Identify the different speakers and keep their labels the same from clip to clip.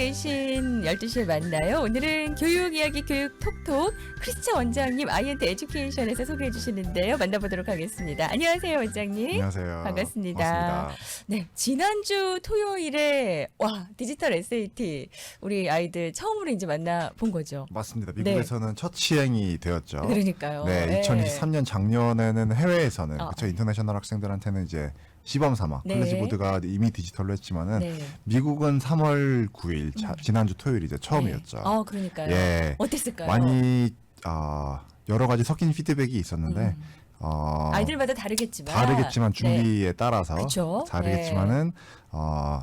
Speaker 1: 계신 12시에 만나요. 오늘은 교육 이야기 교육 톡톡 크리스찬 원장님 아이엔트 에듀케이션에서 소개해 주시는데요. 만나보도록 하겠습니다. 안녕하세요, 원장님.
Speaker 2: 안녕하세요.
Speaker 1: 반갑습니다.
Speaker 2: 반갑습니다.
Speaker 1: 네, 지난주 토요일에 와 디지털 SAT 우리 아이들 처음으로 이제 만나 본 거죠.
Speaker 2: 맞습니다. 미국에서는 첫 시행이 되었죠.
Speaker 1: 그러니까요.
Speaker 2: 네, 2023년 작년에는 해외에서는
Speaker 1: 어.
Speaker 2: 그쵸 인터내셔널 학생들한테는 이제 시범 삼아
Speaker 1: 네.
Speaker 2: 클래지 보드가 이미 디지털로 했지만은
Speaker 1: 네.
Speaker 2: 미국은 3월 9일 자- 지난주 토요일 이제 처음이었죠.
Speaker 1: 네. 어, 그러니까요.
Speaker 2: 예,
Speaker 1: 어땠을까요?
Speaker 2: 많이 아 여러 가지 섞인 피드백이 있었는데
Speaker 1: 음.
Speaker 2: 어,
Speaker 1: 아이들마다 다르겠지만
Speaker 2: 다르겠지만
Speaker 1: 네.
Speaker 2: 준비에 따라서
Speaker 1: 그쵸?
Speaker 2: 다르겠지만은 어,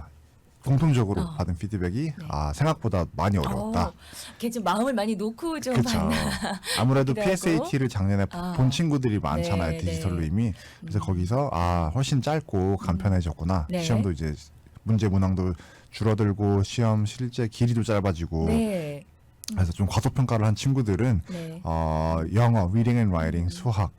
Speaker 2: 공통적으로
Speaker 1: 어.
Speaker 2: 받은 피드백이 아 생각보다 많이 어려웠다.
Speaker 1: 어, 걔좀 마음을 많이 놓고 좀
Speaker 2: 그렇죠.
Speaker 1: 봤나.
Speaker 2: 아무래도. PSAT를 작년에
Speaker 1: 아.
Speaker 2: 본 친구들이 많잖아요
Speaker 1: 네,
Speaker 2: 디지털로
Speaker 1: 네.
Speaker 2: 이미 그래서 거기서 아 훨씬 짧고 간편해졌구나
Speaker 1: 네.
Speaker 2: 시험도 이제 문제 문항도 줄어들고 시험 실제 길이도 짧아지고
Speaker 1: 네.
Speaker 2: 그래서 좀 과소평가를 한 친구들은
Speaker 1: 네.
Speaker 2: 어 영어, reading and writing, 수학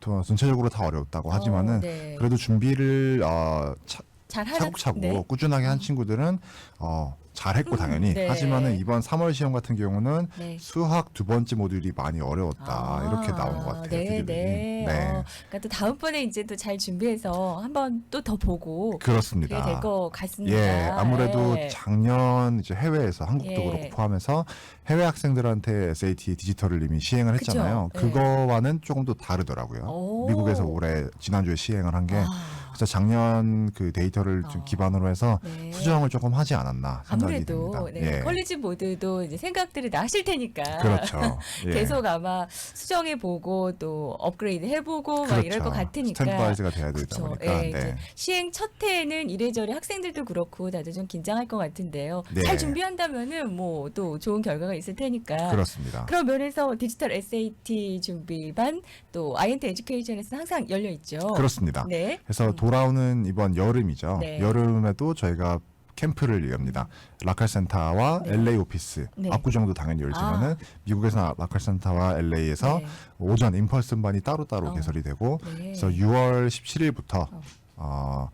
Speaker 2: 또 전체적으로 다 어려웠다고 하지만은
Speaker 1: 어, 네.
Speaker 2: 그래도 준비를 어 차,
Speaker 1: 잘 하나
Speaker 2: 차곡차곡
Speaker 1: 네.
Speaker 2: 꾸준하게 한 친구들은 어 잘했고 당연히
Speaker 1: 네.
Speaker 2: 하지만은 이번 3월 시험 같은 경우는
Speaker 1: 네.
Speaker 2: 수학 두 번째 모듈이 많이 어려웠다
Speaker 1: 아,
Speaker 2: 이렇게 나온 것 같아요.
Speaker 1: 네,
Speaker 2: 피드백이.
Speaker 1: 네.
Speaker 2: 네.
Speaker 1: 어, 그러니까 또 다음번에 이제 또 잘 준비해서 한번 또 더 보고
Speaker 2: 그렇습니다.
Speaker 1: 그게 될 것 같습니다.
Speaker 2: 예, 아무래도
Speaker 1: 예.
Speaker 2: 작년 이제 해외에서 한국도
Speaker 1: 예.
Speaker 2: 그렇고 포함해서 해외 학생들한테 SAT 디지털을 이미 시행을? 했잖아요.
Speaker 1: 예.
Speaker 2: 그거와는 조금 또 다르더라고요.
Speaker 1: 오.
Speaker 2: 미국에서 올해 지난주에 시행을 한 게
Speaker 1: 아,
Speaker 2: 그래서 작년 그 데이터를 좀
Speaker 1: 어.
Speaker 2: 기반으로 해서
Speaker 1: 네.
Speaker 2: 수정을 조금 하지 않았나 생각이
Speaker 1: 아무래도
Speaker 2: 듭니다.
Speaker 1: 네,
Speaker 2: 예.
Speaker 1: 컬리지 모드도 이제 생각들이 나실 테니까
Speaker 2: 그렇죠. 예.
Speaker 1: 계속 아마 수정해 보고 또 업그레이드 해보고 막 이럴 것 같으니까
Speaker 2: 스탠드바이즈가 돼야 되다
Speaker 1: 그렇죠.
Speaker 2: 보니까
Speaker 1: 예, 이제
Speaker 2: 네.
Speaker 1: 시행 첫 해에는 이래저래 학생들도 그렇고 다들 좀 긴장할 것 같은데요.
Speaker 2: 네.
Speaker 1: 잘 준비한다면은 뭐 또 좋은 결과가 있을 테니까.
Speaker 2: 그렇습니다.
Speaker 1: 그런 면에서 디지털 SAT 준비반 또 INT 에듀케이션에서 항상 열려 있죠.
Speaker 2: 그렇습니다.
Speaker 1: 네.
Speaker 2: 그래서 돌아오는 이번 여름이죠.
Speaker 1: 네.
Speaker 2: 여름에도 저희가 캠프를 엽니다. 라칼센터와
Speaker 1: 네.
Speaker 2: LA 오피스,
Speaker 1: 네.
Speaker 2: 압구정도 당연히 열지만은
Speaker 1: 아.
Speaker 2: 미국에서 라칼센터와 LA에서
Speaker 1: 네.
Speaker 2: 오전 인펄슨반이 따로따로
Speaker 1: 어.
Speaker 2: 개설이 되고
Speaker 1: 네.
Speaker 2: 그래서 6월 17일부터
Speaker 1: 어.
Speaker 2: 어.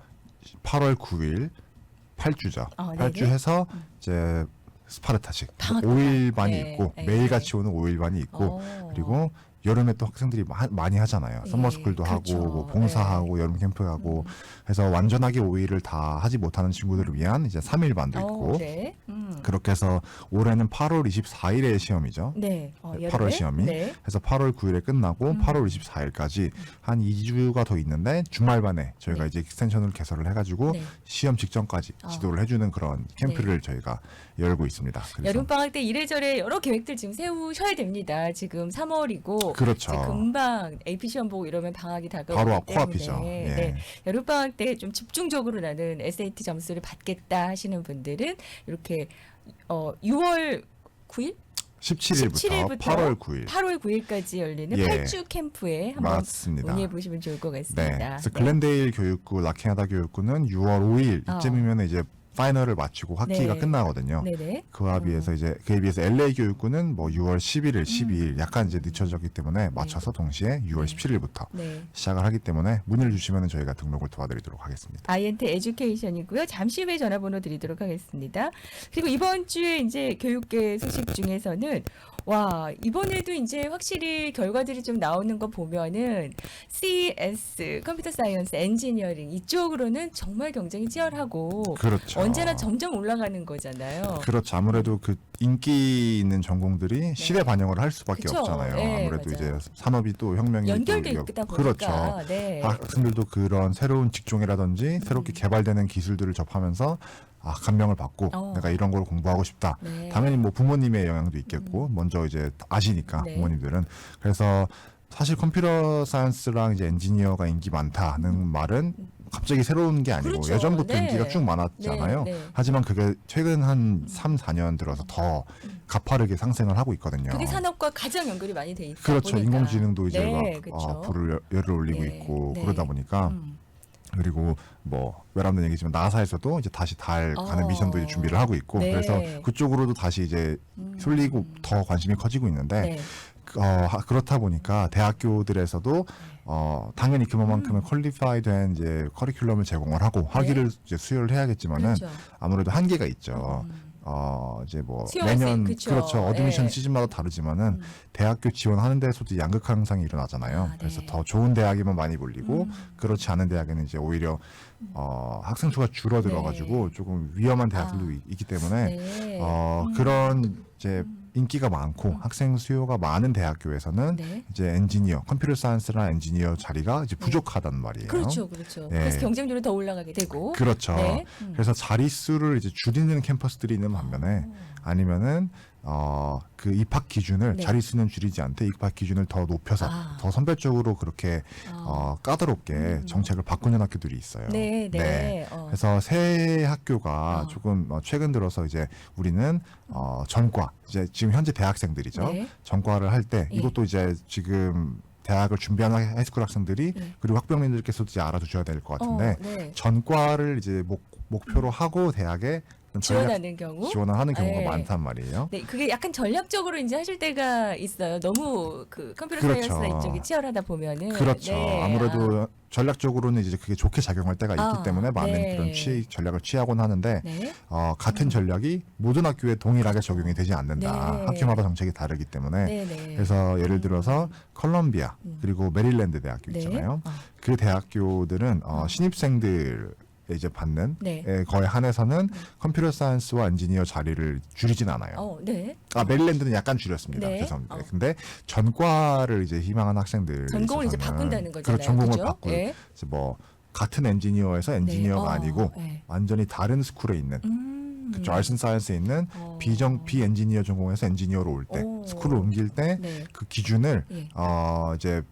Speaker 2: 8월 9일 8주죠.
Speaker 1: 어, 네네.
Speaker 2: 8주 해서 이제 스파르타식
Speaker 1: 방학
Speaker 2: 5일반이
Speaker 1: 네.
Speaker 2: 있고
Speaker 1: 네.
Speaker 2: 매일 같이 오는 5일반이 있고
Speaker 1: 어.
Speaker 2: 그리고 여름에 또 학생들이 마- 많이 하잖아요.
Speaker 1: 예,
Speaker 2: 썸머스쿨도
Speaker 1: 그렇죠.
Speaker 2: 하고 뭐 봉사하고 여름 캠프 하고 그래서 완전하게 5일을 다 하지 못하는 친구들을 위한 이제 3일 반도
Speaker 1: 어,
Speaker 2: 있고
Speaker 1: 네. 음.
Speaker 2: 그렇게 해서 올해는 8월 24일에 시험이죠.
Speaker 1: 네. 어,
Speaker 2: 8월
Speaker 1: 여름에?
Speaker 2: 시험이
Speaker 1: 네.
Speaker 2: 그래서 8월 9일에 끝나고
Speaker 1: 음.
Speaker 2: 8월 24일까지 한 2주가 더 있는데 주말반에 저희가
Speaker 1: 네.
Speaker 2: 이제 익스텐션을 개설을 해가지고
Speaker 1: 네.
Speaker 2: 시험 직전까지
Speaker 1: 어.
Speaker 2: 지도를 해주는 그런 캠프를 저희가 열고 있습니다. 그래서
Speaker 1: 여름 방학 때 이래저래 여러 계획들 지금 세우셔야 됩니다. 지금 3월이고
Speaker 2: 그렇죠.
Speaker 1: 이제 금방 AP 시험 보고 이러면 방학이 다가오기
Speaker 2: 바로 앞
Speaker 1: 때문에
Speaker 2: 코앞이죠. 예.
Speaker 1: 네. 여름 방학 때 좀 집중적으로 나는 SAT 점수를 받겠다 하시는 분들은 이렇게 어 6월 9일,
Speaker 2: 17일부터,
Speaker 1: 17일부터
Speaker 2: 8월 9일
Speaker 1: 8월 9일까지 열리는
Speaker 2: 예.
Speaker 1: 8주 캠프에 한번
Speaker 2: 맞습니다.
Speaker 1: 문의해 보시면 좋을 것
Speaker 2: 네.
Speaker 1: 같습니다.
Speaker 2: 그래서 글렌데일 교육구, 라케나다 교육구는 6월 5일
Speaker 1: 어.
Speaker 2: 이쯤이면 이제 파이널을 마치고 학기가
Speaker 1: 네.
Speaker 2: 끝나거든요.
Speaker 1: 네네.
Speaker 2: 그와 비해서 이제 그에 비해서 LA 교육구는 뭐 6월 11일, 12일 약간 이제 늦춰졌기 때문에 맞춰서 동시에 6월
Speaker 1: 음. 네.
Speaker 2: 17일부터
Speaker 1: 네.
Speaker 2: 시작을 하기 때문에 문의를 주시면 저희가 등록을 도와드리도록 하겠습니다.
Speaker 1: 아이엔트 에듀케이션이고요. 잠시 후에 전화번호 드리도록 하겠습니다. 그리고 이번 주에 이제 교육계 소식 중에서는 와 이번에도 이제 확실히 결과들이 좀 나오는 거 보면은 CS 컴퓨터 사이언스 엔지니어링 이쪽으로는 정말 경쟁이 치열하고
Speaker 2: 그렇죠.
Speaker 1: 언제나 점점 올라가는 거잖아요.
Speaker 2: 그렇죠. 아무래도 그 인기 있는 전공들이 시대 반영을 할 수밖에
Speaker 1: 네. 그쵸.
Speaker 2: 없잖아요.
Speaker 1: 네,
Speaker 2: 아무래도
Speaker 1: 맞아요.
Speaker 2: 이제 산업이 또 혁명이
Speaker 1: 연결돼
Speaker 2: 또
Speaker 1: 있다 보니까
Speaker 2: 그렇죠.
Speaker 1: 네.
Speaker 2: 학생들도 그런 새로운 직종이라든지 새롭게 개발되는 기술들을 접하면서 아 감명을 받고
Speaker 1: 어.
Speaker 2: 내가 이런 걸 공부하고 싶다.
Speaker 1: 네.
Speaker 2: 당연히 뭐 부모님의 영향도 있겠고 먼저 이제 아시니까
Speaker 1: 네.
Speaker 2: 부모님들은 그래서 사실 컴퓨터 사이언스랑 이제 엔지니어가 인기 많다는 말은 갑자기 새로운 게 아니고
Speaker 1: 그렇죠.
Speaker 2: 예전부터
Speaker 1: 네.
Speaker 2: 인기가 쭉 많았잖아요.
Speaker 1: 네, 네.
Speaker 2: 하지만 그게 최근 한 3, 4년 들어서 더 가파르게 상승을 하고 있거든요.
Speaker 1: 그게 산업과 가장 연결이 많이 돼 있다
Speaker 2: 그렇죠.
Speaker 1: 보니까.
Speaker 2: 인공지능도 이제
Speaker 1: 네,
Speaker 2: 막
Speaker 1: 그렇죠.
Speaker 2: 어, 불을 열을 올리고
Speaker 1: 네,
Speaker 2: 있고
Speaker 1: 네.
Speaker 2: 그러다 보니까
Speaker 1: 음.
Speaker 2: 그리고 뭐 외람된 얘기지만 나사에서도 이제 다시 달 가는
Speaker 1: 어.
Speaker 2: 미션도 이제 준비를 하고 있고
Speaker 1: 네.
Speaker 2: 그래서 그쪽으로도 다시 이제
Speaker 1: 음.
Speaker 2: 쏠리고 더 관심이 커지고 있는데
Speaker 1: 네.
Speaker 2: 어, 하- 그렇다 보니까 대학교들에서도 어, 당연히 그만큼의 퀄리파이 된 이제 커리큘럼을 제공을 하고 학위를 이제 수여를 해야겠지만은
Speaker 1: 네. 그렇죠.
Speaker 2: 아무래도 한계가 있죠.
Speaker 1: 음.
Speaker 2: 어 이제 뭐
Speaker 1: 수용할 수
Speaker 2: 매년
Speaker 1: 있- 그쵸.
Speaker 2: 그렇죠 어드미션
Speaker 1: 예.
Speaker 2: 시즌마다 다르지만은
Speaker 1: 음.
Speaker 2: 대학교 지원하는 데서도 양극 현상이 일어나잖아요.
Speaker 1: 아, 네.
Speaker 2: 그래서 더 좋은 대학이면 많이 몰리고
Speaker 1: 음.
Speaker 2: 그렇지 않은 대학에는 이제 오히려 어, 학생 수가 줄어들어 가지고 조금 위험한 대학들도
Speaker 1: 네. 아.
Speaker 2: 있- 있기 때문에
Speaker 1: 네.
Speaker 2: 어,
Speaker 1: 음.
Speaker 2: 그런 이제 인기가 많고 학생 수요가 많은 대학교에서는
Speaker 1: 네.
Speaker 2: 이제 엔지니어, 컴퓨터 사이언스나 엔지니어 자리가 이제 부족하단 말이에요.
Speaker 1: 그렇죠, 그렇죠.
Speaker 2: 네.
Speaker 1: 그래서 경쟁률이 더 올라가게 되고.
Speaker 2: 그렇죠.
Speaker 1: 네. 음.
Speaker 2: 그래서 자리 수를 이제 줄이는 캠퍼스들이 있는 반면에 아니면은 어, 그 입학 기준을
Speaker 1: 네.
Speaker 2: 자리 수는 줄이지 않되 입학 기준을 더 높여서
Speaker 1: 아.
Speaker 2: 더 선별적으로 그렇게
Speaker 1: 아.
Speaker 2: 어, 까다롭게 정책을 바꾸는 학교들이 있어요.
Speaker 1: 네, 네. 어.
Speaker 2: 그래서 새 학교가
Speaker 1: 어.
Speaker 2: 조금 어, 최근 들어서 이제 우리는 어, 전과 이제 지금 현재 대학생들이죠.
Speaker 1: 네.
Speaker 2: 전과를 할 때
Speaker 1: 예.
Speaker 2: 이것도 이제 지금 대학을 준비하는 하이스쿨 학생들이
Speaker 1: 예.
Speaker 2: 그리고 학부모님들께서도 이제 알아두셔야 될 것 같은데
Speaker 1: 어, 네.
Speaker 2: 전과를 이제 목, 목표로 하고 대학에
Speaker 1: 지원하는 경우.
Speaker 2: 지원을 하는 경우가
Speaker 1: 네.
Speaker 2: 많단 말이에요.
Speaker 1: 네, 그게 약간 전략적으로 이제 하실 때가 있어요. 너무 그 컴퓨터
Speaker 2: 그렇죠.
Speaker 1: 사이언스 이쪽이 치열하다 보면은
Speaker 2: 그렇죠.
Speaker 1: 네.
Speaker 2: 아무래도 전략적으로는 이제 그게 좋게 작용할 때가 있기
Speaker 1: 아,
Speaker 2: 때문에 많은
Speaker 1: 네.
Speaker 2: 그런 취 전략을 취하곤 하는데
Speaker 1: 아, 네.
Speaker 2: 어, 같은 전략이 모든 학교에 동일하게 적용이 되지 않는다.
Speaker 1: 네.
Speaker 2: 학교마다 정책이 다르기 때문에
Speaker 1: 네, 네.
Speaker 2: 그래서 예를 들어서 컬럼비아
Speaker 1: 음.
Speaker 2: 그리고 메릴랜드 대학교
Speaker 1: 네.
Speaker 2: 있잖아요.
Speaker 1: 어,
Speaker 2: 그 대학교들은 어, 신입생들 이제 받는
Speaker 1: 네.
Speaker 2: 에 거에 한해서는 컴퓨터 사이언스와 엔지니어 자리를 줄이진 않아요.
Speaker 1: 어, 네.
Speaker 2: 아 메릴랜드는 약간 줄였습니다.
Speaker 1: 네.
Speaker 2: 죄송합니다.
Speaker 1: 어.
Speaker 2: 근데 전과를 이제 희망한 학생들
Speaker 1: 전공을 이제 바꾼다는 거잖아요.
Speaker 2: 그렇죠. 전공을
Speaker 1: 그죠?
Speaker 2: 바꿀
Speaker 1: 예.
Speaker 2: 이제 뭐 같은 엔지니어에서 엔지니어가
Speaker 1: 네. 어,
Speaker 2: 아니고
Speaker 1: 네.
Speaker 2: 완전히 다른 스쿨에 있는
Speaker 1: 음.
Speaker 2: 그쵸 알슨 사이언스에 있는
Speaker 1: 어.
Speaker 2: 비정 비엔지니어 전공에서 엔지니어로 올 때
Speaker 1: 오.
Speaker 2: 스쿨을 옮길 때 그
Speaker 1: 네.
Speaker 2: 기준을
Speaker 1: 예.
Speaker 2: 어 이제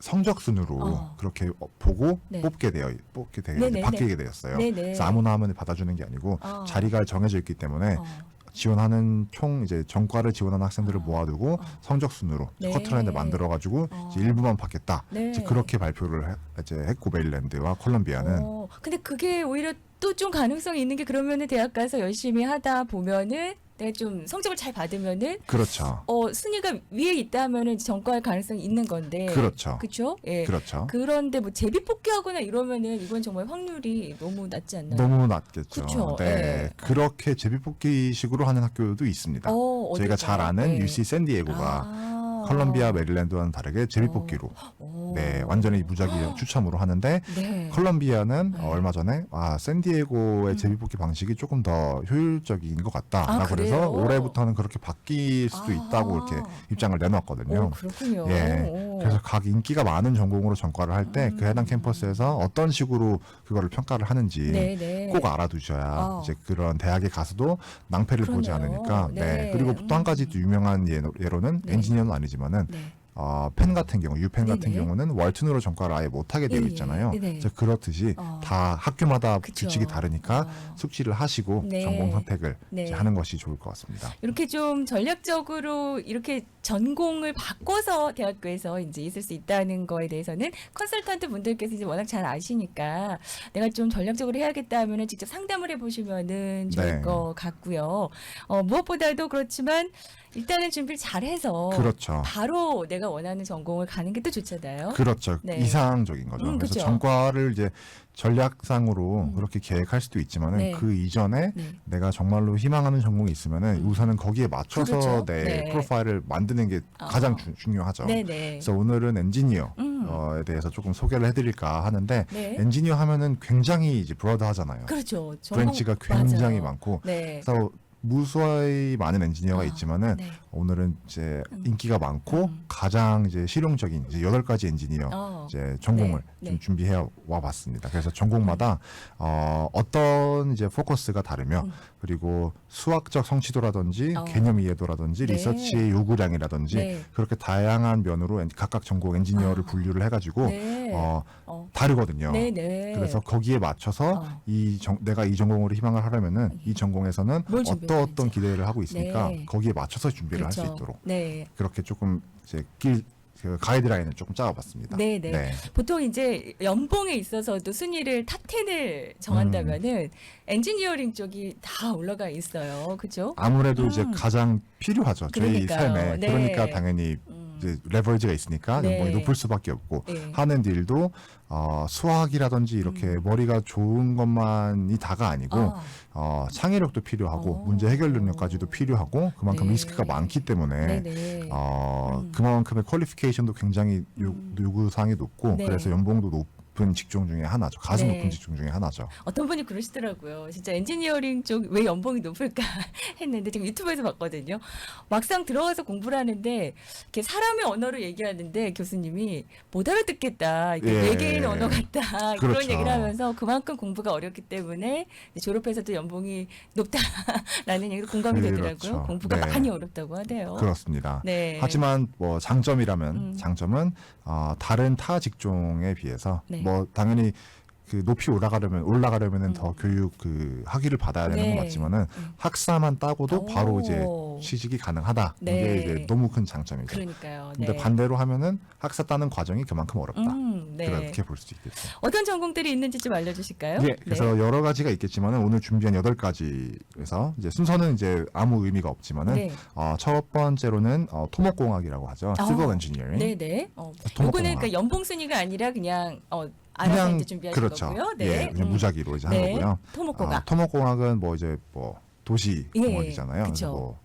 Speaker 2: 성적 순으로
Speaker 1: 어.
Speaker 2: 그렇게 어, 보고
Speaker 1: 네.
Speaker 2: 뽑게 되어 뽑게 되어
Speaker 1: 네네네.
Speaker 2: 바뀌게 되었어요.
Speaker 1: 네네.
Speaker 2: 그래서 아무나 하면 받아주는 게 아니고
Speaker 1: 어.
Speaker 2: 자리가 정해져 있기 때문에
Speaker 1: 어.
Speaker 2: 지원하는 총 이제 전과를 지원하는 학생들을
Speaker 1: 어.
Speaker 2: 모아두고
Speaker 1: 어.
Speaker 2: 성적 순으로
Speaker 1: 네.
Speaker 2: 커트라인을 만들어 가지고
Speaker 1: 어.
Speaker 2: 일부만 받겠다.
Speaker 1: 네.
Speaker 2: 이제 그렇게 발표를 해, 이제 했고 메릴랜드와 콜롬비아는
Speaker 1: 어, 근데 그게 오히려 또 좀 가능성이 있는 게 그러면은 대학 가서 열심히 하다 보면은 내가 좀 성적을 잘 받으면은
Speaker 2: 그렇죠.
Speaker 1: 어 순위가 위에 있다면은 전과할 가능성이 있는 건데
Speaker 2: 그렇죠.
Speaker 1: 그렇죠? 예.
Speaker 2: 그렇죠.
Speaker 1: 그런데 뭐 제비 뽑기하거나 이러면은 이건 정말 확률이 너무 낮지 않나요?
Speaker 2: 너무 낮겠죠.
Speaker 1: 그쵸.
Speaker 2: 네.
Speaker 1: 예.
Speaker 2: 그렇게 제비뽑기식으로 하는 학교도 있습니다.
Speaker 1: 어,
Speaker 2: 저희가
Speaker 1: 어딜까요?
Speaker 2: 잘 아는
Speaker 1: 예.
Speaker 2: UC 샌디에고가
Speaker 1: 아.
Speaker 2: 컬럼비아, 메릴랜드와는 다르게 제비뽑기로
Speaker 1: 오.
Speaker 2: 네 완전히 무작위 추첨으로 하는데
Speaker 1: 네.
Speaker 2: 컬럼비아는
Speaker 1: 네.
Speaker 2: 얼마 전에 아 샌디에고의 제비뽑기 방식이 조금 더 효율적인 것 같다라고
Speaker 1: 아,
Speaker 2: 그래서
Speaker 1: 그래요?
Speaker 2: 올해부터는 그렇게 바뀔 수도
Speaker 1: 아.
Speaker 2: 있다고 이렇게 입장을 내놨거든요.
Speaker 1: 오, 그렇군요.
Speaker 2: 예.
Speaker 1: 오.
Speaker 2: 그래서 각 인기가 많은 전공으로 전과를 할 때그
Speaker 1: 음.
Speaker 2: 해당 캠퍼스에서 어떤 식으로 그거를 평가를 하는지
Speaker 1: 네, 네.
Speaker 2: 꼭 알아두셔야
Speaker 1: 어.
Speaker 2: 이제 그런 대학에 가서도 낭패를 보지
Speaker 1: 그러네요.
Speaker 2: 않으니까
Speaker 1: 네.
Speaker 2: 네. 그리고 또 한 가지 또 유명한 예로, 예로는
Speaker 1: 네.
Speaker 2: 엔지니어는 아니지만은
Speaker 1: 네.
Speaker 2: 어, 펜 같은 경우 유펜 같은
Speaker 1: 네네.
Speaker 2: 경우는 월튼으로 전과를 아예 못하게 되어
Speaker 1: 예, 예.
Speaker 2: 있잖아요.
Speaker 1: 네네.
Speaker 2: 그래서 그렇듯이
Speaker 1: 어.
Speaker 2: 다 학교마다
Speaker 1: 그쵸.
Speaker 2: 규칙이 다르니까
Speaker 1: 어.
Speaker 2: 숙지를 하시고
Speaker 1: 네.
Speaker 2: 전공 선택을
Speaker 1: 네.
Speaker 2: 이제 하는 것이 좋을 것 같습니다.
Speaker 1: 이렇게 좀 전략적으로 이렇게 전공을 바꿔서 대학교에서 이제 있을 수 있다는 거에 대해서는 컨설턴트 분들께서 이제 워낙 잘 아시니까 내가 좀 전략적으로 해야겠다 하면은 직접 상담을 해보시면은 좋을
Speaker 2: 네.
Speaker 1: 것 같고요. 어, 무엇보다도 그렇지만 일단은 준비를 잘해서
Speaker 2: 그렇죠.
Speaker 1: 바로 내가 원하는 전공을 가는 게 또 좋잖아요.
Speaker 2: 그렇죠.
Speaker 1: 네.
Speaker 2: 이상적인 거죠.
Speaker 1: 음,
Speaker 2: 그래서
Speaker 1: 그쵸.
Speaker 2: 전과를 이제 전략상으로
Speaker 1: 음.
Speaker 2: 그렇게 계획할 수도 있지만은
Speaker 1: 네.
Speaker 2: 그 이전에
Speaker 1: 네.
Speaker 2: 내가 정말로 희망하는 전공이 있으면은
Speaker 1: 음.
Speaker 2: 우선은 거기에 맞춰서
Speaker 1: 그렇죠.
Speaker 2: 내
Speaker 1: 네.
Speaker 2: 프로파일을 만드는 게
Speaker 1: 아.
Speaker 2: 가장 주- 중요하죠.
Speaker 1: 네네.
Speaker 2: 그래서 오늘은 엔지니어에
Speaker 1: 음.
Speaker 2: 대해서 조금 소개를 해드릴까 하는데
Speaker 1: 네.
Speaker 2: 엔지니어 하면은 굉장히 이제 브로드하잖아요.
Speaker 1: 그렇죠. 전공-
Speaker 2: 브랜치가 굉장히
Speaker 1: 맞아요.
Speaker 2: 많고
Speaker 1: 네.
Speaker 2: 그래서 무수히 많은 엔지니어가
Speaker 1: 아,
Speaker 2: 있지만은
Speaker 1: 네.
Speaker 2: 오늘은 이제
Speaker 1: 음.
Speaker 2: 인기가 많고
Speaker 1: 음.
Speaker 2: 가장 이제 실용적인 이제 여덟 가지 엔지니어
Speaker 1: 어.
Speaker 2: 이제 전공을
Speaker 1: 네,
Speaker 2: 좀
Speaker 1: 네.
Speaker 2: 준비해 와 봤습니다. 그래서 전공마다 어, 어떤 이제 포커스가 다르며
Speaker 1: 음.
Speaker 2: 그리고 수학적 성취도라든지
Speaker 1: 어.
Speaker 2: 개념 이해도라든지
Speaker 1: 네.
Speaker 2: 리서치의 요구량이라든지
Speaker 1: 네.
Speaker 2: 그렇게 다양한 면으로 엔- 각각 전공 엔지니어를
Speaker 1: 아.
Speaker 2: 분류를 해가지고
Speaker 1: 네.
Speaker 2: 어,
Speaker 1: 어.
Speaker 2: 다르거든요.
Speaker 1: 네 네.
Speaker 2: 그래서 거기에 맞춰서
Speaker 1: 어.
Speaker 2: 이 전, 내가 이 전공으로 희망을 하려면은 이 전공에서는
Speaker 1: 뭘
Speaker 2: 어떤
Speaker 1: 준비해야
Speaker 2: 어떤
Speaker 1: 되지?
Speaker 2: 기대를 하고 있으니까
Speaker 1: 네.
Speaker 2: 거기에 맞춰서 준비를 할수
Speaker 1: 그렇죠.
Speaker 2: 있도록
Speaker 1: 네.
Speaker 2: 그렇게 조금 이제 길, 그 가이드라인을 조금 짜봤습니다.
Speaker 1: 네네.
Speaker 2: 네.
Speaker 1: 보통 이제 연봉에 있어서도 순위를 탑 10을 정한다면은
Speaker 2: 음.
Speaker 1: 엔지니어링 쪽이 다 올라가 있어요. 그죠?
Speaker 2: 아무래도 이제
Speaker 1: 음.
Speaker 2: 가장 필요하죠. 저희
Speaker 1: 그러니까요.
Speaker 2: 삶에.
Speaker 1: 네.
Speaker 2: 그러니까 당연히
Speaker 1: 음.
Speaker 2: 이제 레버리지가 있으니까
Speaker 1: 네.
Speaker 2: 연봉이 높을 수밖에 없고
Speaker 1: 네.
Speaker 2: 하는 일도 어, 수학이라든지 이렇게
Speaker 1: 음.
Speaker 2: 머리가 좋은 것만이 다가 아니고
Speaker 1: 아,
Speaker 2: 어, 창의력도 필요하고
Speaker 1: 어.
Speaker 2: 문제 해결 능력까지도 필요하고 그만큼
Speaker 1: 네.
Speaker 2: 리스크가 많기 때문에
Speaker 1: 네네.
Speaker 2: 어,
Speaker 1: 음.
Speaker 2: 그만큼의 퀄리피케이션도 굉장히 요,
Speaker 1: 음.
Speaker 2: 요구 사항이 높고
Speaker 1: 네.
Speaker 2: 그래서 연봉도 높 은 직종 중에 하나죠. 가장
Speaker 1: 네.
Speaker 2: 높은 직종 중에 하나죠.
Speaker 1: 어떤 분이 그러시더라고요. 진짜 엔지니어링 쪽 왜 연봉이 높을까 했는데 지금 유튜브에서 봤거든요. 막상 들어가서 공부를 하는데 이렇게 사람의 언어로 얘기하는데 교수님이 못 알아듣겠다. 이게
Speaker 2: 예.
Speaker 1: 외계인 언어 같다. 그런
Speaker 2: 그렇죠.
Speaker 1: 얘기를 하면서 그만큼 공부가 어렵기 때문에 졸업해서도 연봉이 높다라는 얘기로 공감이 되더라고요.
Speaker 2: 그렇죠.
Speaker 1: 공부가
Speaker 2: 네.
Speaker 1: 많이 어렵다고 하대요.
Speaker 2: 그렇습니다.
Speaker 1: 네.
Speaker 2: 하지만 뭐 장점이라면
Speaker 1: 음.
Speaker 2: 장점은 어, 다른 타 직종에 비해서
Speaker 1: 네.
Speaker 2: 뭐 당연히 그 높이 올라가려면 올라가려면은
Speaker 1: 음.
Speaker 2: 더 교육 그 학위를 받아야 되는
Speaker 1: 네.
Speaker 2: 건 맞지만은
Speaker 1: 음.
Speaker 2: 학사만 따고도 바로 이제
Speaker 1: 오.
Speaker 2: 취직이 가능하다.
Speaker 1: 네.
Speaker 2: 이게 이제 너무 큰 장점이죠.
Speaker 1: 그러니까요.
Speaker 2: 근데
Speaker 1: 네.
Speaker 2: 반대로 하면은 학사 따는 과정이 그만큼 어렵다.
Speaker 1: 음, 네.
Speaker 2: 그렇게 볼 수 있겠죠.
Speaker 1: 어떤 전공들이 있는지 좀 알려주실까요?
Speaker 2: 예, 그래서 여러 가지가 있겠지만은 오늘 준비한 여덟 가지에서 이제 순서는 이제 아무 의미가 없지만은
Speaker 1: 네.
Speaker 2: 어, 첫 번째로는 어, 토목공학이라고 하죠.
Speaker 1: 아,
Speaker 2: Civil Engineering.
Speaker 1: 네네. 어,
Speaker 2: 토목공학.
Speaker 1: 요거는 그러니까 연봉 순위가 아니라 그냥 어, 알아서 이제 준비하신
Speaker 2: 그렇죠.
Speaker 1: 거고요. 네.
Speaker 2: 예, 그냥
Speaker 1: 음.
Speaker 2: 무작위로 이제
Speaker 1: 네.
Speaker 2: 하는 거고요.
Speaker 1: 토목공학.
Speaker 2: 아, 토목공학은 뭐 이제 뭐 도시
Speaker 1: 예,
Speaker 2: 공학이잖아요.
Speaker 1: 그쵸.
Speaker 2: 그래서 뭐
Speaker 1: 음.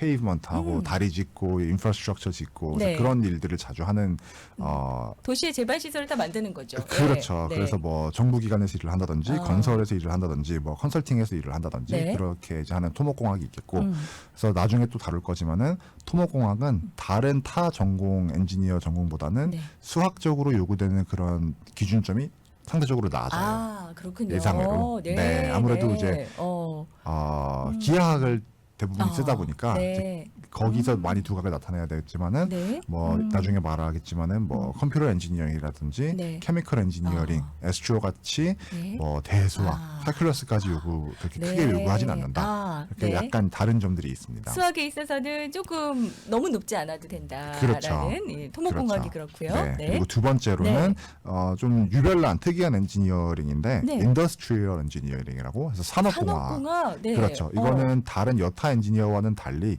Speaker 2: 페이브먼트 하고
Speaker 1: 음.
Speaker 2: 다리 짓고 인프라스트럭처 짓고
Speaker 1: 네. 음.
Speaker 2: 그런 일들을 자주 하는 어
Speaker 1: 도시의 제반 시설을 다 만드는 거죠.
Speaker 2: 그렇죠.
Speaker 1: 네.
Speaker 2: 그래서 뭐 정부 기관에서 일을 한다든지
Speaker 1: 아.
Speaker 2: 건설에서 일을 한다든지 뭐 컨설팅에서 일을 한다든지
Speaker 1: 네.
Speaker 2: 그렇게 이제 하는 토목공학이 있겠고
Speaker 1: 음.
Speaker 2: 그래서 나중에 또 다룰 거지만은 토목공학은 다른 타 전공 엔지니어 전공보다는
Speaker 1: 네.
Speaker 2: 수학적으로 요구되는 그런 기준점이 상대적으로 낮아요.
Speaker 1: 아.
Speaker 2: 예상외로.
Speaker 1: 네,
Speaker 2: 네, 아무래도
Speaker 1: 네.
Speaker 2: 이제
Speaker 1: 어,
Speaker 2: 어,
Speaker 1: 음.
Speaker 2: 기하학을 대부분
Speaker 1: 아,
Speaker 2: 쓰다 보니까 이제
Speaker 1: 네.
Speaker 2: 거기서
Speaker 1: 음.
Speaker 2: 많이 두각을 나타내야 되겠지만은
Speaker 1: 네.
Speaker 2: 뭐
Speaker 1: 음.
Speaker 2: 나중에 말하겠지만은 뭐 컴퓨터 엔지니어링이라든지
Speaker 1: 네.
Speaker 2: 케미컬 엔지니어링,
Speaker 1: 아.
Speaker 2: 에스트로 같이
Speaker 1: 네.
Speaker 2: 뭐 대수학,
Speaker 1: 아.
Speaker 2: 칼큘러스까지 요구 그렇게
Speaker 1: 네.
Speaker 2: 크게 요구하진 않는다.
Speaker 1: 아,
Speaker 2: 이렇게
Speaker 1: 네.
Speaker 2: 약간 다른 점들이 있습니다.
Speaker 1: 수학에 있어서는 조금 너무 높지 않아도 된다라는
Speaker 2: 그렇죠.
Speaker 1: 예, 토목공학이 그렇고요
Speaker 2: 네.
Speaker 1: 네.
Speaker 2: 그리고 두 번째로는 어, 좀 유별난 특이한 엔지니어링인데
Speaker 1: 네.
Speaker 2: 인더스트리얼 엔지니어링이라고 해서 산업공학.
Speaker 1: 산업공학. 네.
Speaker 2: 그렇죠.
Speaker 1: 어.
Speaker 2: 이거는 다른 여타 엔지니어와는 달리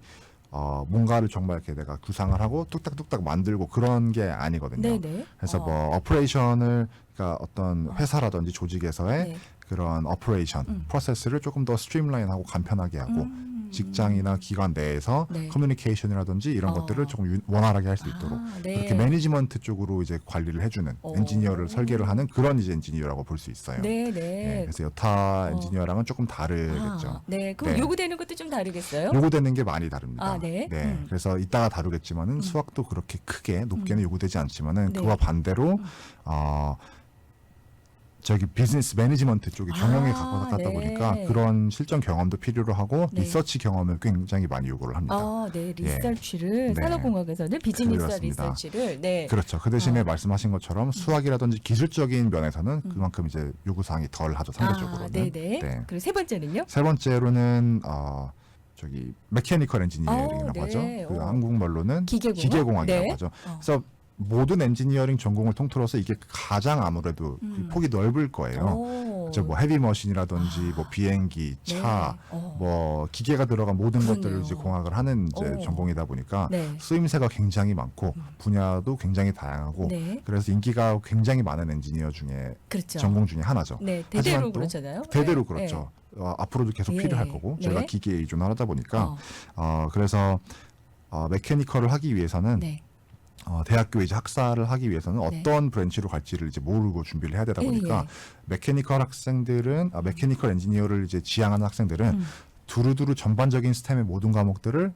Speaker 2: 어, 뭔가를 정말 이렇게 내가 구상을 하고 뚝딱뚝딱 만들고 그런 게 아니거든요.
Speaker 1: 네네.
Speaker 2: 그래서
Speaker 1: 어.
Speaker 2: 뭐 어퍼레이션을 그러니까 어떤 회사라든지 조직에서의
Speaker 1: 네.
Speaker 2: 그런 어퍼레이션
Speaker 1: 음.
Speaker 2: 프로세스를 조금 더 스트림라인하고 간편하게 하고
Speaker 1: 음.
Speaker 2: 직장이나 기관 내에서
Speaker 1: 네.
Speaker 2: 커뮤니케이션이라든지 이런
Speaker 1: 어.
Speaker 2: 것들을 조금 유- 원활하게 할 수 있도록
Speaker 1: 아, 네.
Speaker 2: 그렇게 매니지먼트 쪽으로 이제 관리를 해주는
Speaker 1: 오.
Speaker 2: 엔지니어를 설계를 하는 그런 이제 엔지니어라고 볼 수 있어요.
Speaker 1: 네,
Speaker 2: 네,
Speaker 1: 네.
Speaker 2: 그래서 여타
Speaker 1: 어.
Speaker 2: 엔지니어랑은 조금 다르겠죠.
Speaker 1: 아, 네. 그럼
Speaker 2: 네.
Speaker 1: 요구되는 것도 좀 다르겠어요?
Speaker 2: 요구되는 게 많이 다릅니다.
Speaker 1: 아, 네. 음.
Speaker 2: 그래서 이따가 다루겠지만은
Speaker 1: 음.
Speaker 2: 수학도 그렇게 크게 높게는 요구되지 않지만은
Speaker 1: 네.
Speaker 2: 그와 반대로
Speaker 1: 음.
Speaker 2: 어 저기 비즈니스 매니지먼트 쪽이 경영에
Speaker 1: 아,
Speaker 2: 가깝다
Speaker 1: 네.
Speaker 2: 보니까 그런 실전 경험도 필요로 하고
Speaker 1: 네.
Speaker 2: 리서치 경험을 굉장히 많이 요구를 합니다.
Speaker 1: 아, 네. 리서치를
Speaker 2: 네.
Speaker 1: 산업공학에서는 비즈니스
Speaker 2: 그렇습니다.
Speaker 1: 리서치를 네.
Speaker 2: 그렇죠. 그 대신에
Speaker 1: 어.
Speaker 2: 말씀하신 것처럼 수학이라든지 기술적인 면에서는
Speaker 1: 음.
Speaker 2: 그만큼 이제 요구 사항이 덜 하죠 상대적으로는.
Speaker 1: 아, 네, 네.
Speaker 2: 네.
Speaker 1: 그리고 세 번째는요?
Speaker 2: 세 번째로는 어 저기 메케니컬 엔지니어링이라고
Speaker 1: 어, 네.
Speaker 2: 하죠. 그
Speaker 1: 어.
Speaker 2: 한국말로는
Speaker 1: 기계공학.
Speaker 2: 기계공학이라고
Speaker 1: 네.
Speaker 2: 하죠.
Speaker 1: 어.
Speaker 2: 그래서 모든 엔지니어링 전공을 통틀어서 이게 가장 아무래도
Speaker 1: 음.
Speaker 2: 폭이 넓을 거예요.
Speaker 1: 오.
Speaker 2: 그죠? 뭐 헤비 머신이라든지
Speaker 1: 아.
Speaker 2: 뭐 비행기,
Speaker 1: 네.
Speaker 2: 차,
Speaker 1: 어.
Speaker 2: 뭐 기계가 들어간 모든
Speaker 1: 그러네요.
Speaker 2: 것들을 이제 공학을 하는 이제
Speaker 1: 어.
Speaker 2: 전공이다 보니까
Speaker 1: 네.
Speaker 2: 쓰임새가 굉장히 많고
Speaker 1: 음.
Speaker 2: 분야도 굉장히 다양하고
Speaker 1: 네.
Speaker 2: 그래서 인기가 굉장히 많은 엔지니어 중에
Speaker 1: 그렇죠.
Speaker 2: 전공 중에 하나죠.
Speaker 1: 네, 대대로
Speaker 2: 또
Speaker 1: 그렇잖아요.
Speaker 2: 대대로
Speaker 1: 네.
Speaker 2: 그렇죠. 어, 앞으로도 계속
Speaker 1: 예.
Speaker 2: 필요할 거고
Speaker 1: 네.
Speaker 2: 저희가 기계에 의존하다
Speaker 1: 네.
Speaker 2: 보니까
Speaker 1: 어.
Speaker 2: 어, 그래서 어, 메케니컬을 하기 위해서는
Speaker 1: 네.
Speaker 2: 어, 대학교 이제 학사를 하기 위해서는
Speaker 1: 네.
Speaker 2: 어떤 브랜치로 갈지를 이제 모르고 준비를 해야 되다
Speaker 1: 예,
Speaker 2: 보니까 메케니컬 학생들은 아, 메케니컬 엔지니어를 이제 지향하는 학생들은
Speaker 1: 음.
Speaker 2: 두루두루 전반적인 스템의 모든 과목들을